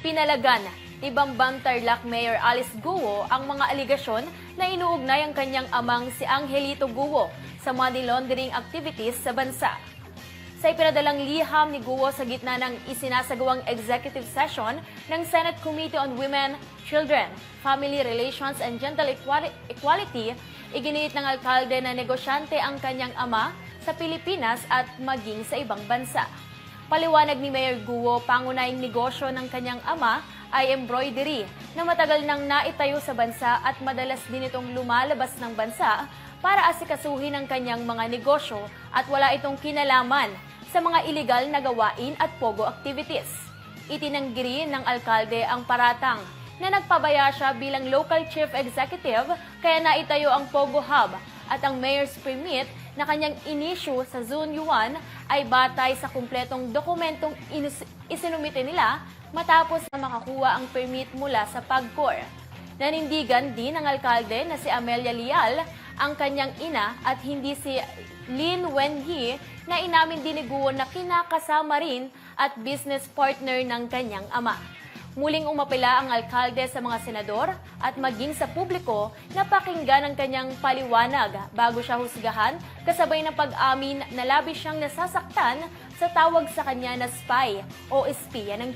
Pinalagan ni Bamban Tarlac Mayor Alice Guo ang mga aligasyon na inuugnay ang kanyang amang si Angelito Guo sa money laundering activities sa bansa. Sa ipinadalang liham ni Guo sa gitna ng isinasagawang executive session ng Senate Committee on Women, Children, Family Relations and Gender Equali- Equality, iginiit ng alkalde na negosyante ang kanyang ama sa Pilipinas at maging sa ibang bansa. Paliwanag ni Mayor Guo, pangunahing negosyo ng kanyang ama ay embroidery na matagal nang naitayo sa bansa at madalas din itong lumalabas ng bansa para asikasuhin ang kanyang mga negosyo at wala itong kinalaman sa mga iligal na gawain at pogo activities. Itinanggi rin ng alkalde ang paratang na nagpabaya siya bilang local chief executive kaya naitayo ang Pogo Hub at ang mayor's permit na kanyang inisyu sa Zone 1 ay batay sa kumpletong dokumentong isinumite nila matapos na makakuha ang permit mula sa PAGCOR. Nanindigan din ng alkalde na si Amelia Lial ang kanyang ina at hindi si Lin Wenyi na inamin din ni Guo na kinakasama rin at business partner ng kanyang ama. Muling umapela ang alkalde sa mga senador at maging sa publiko na pakinggan ang kanyang paliwanag. Bago siya husgahan kasabay ng pag-amin na labis siyang nasasaktan sa tawag sa kanya na spy o espiya ng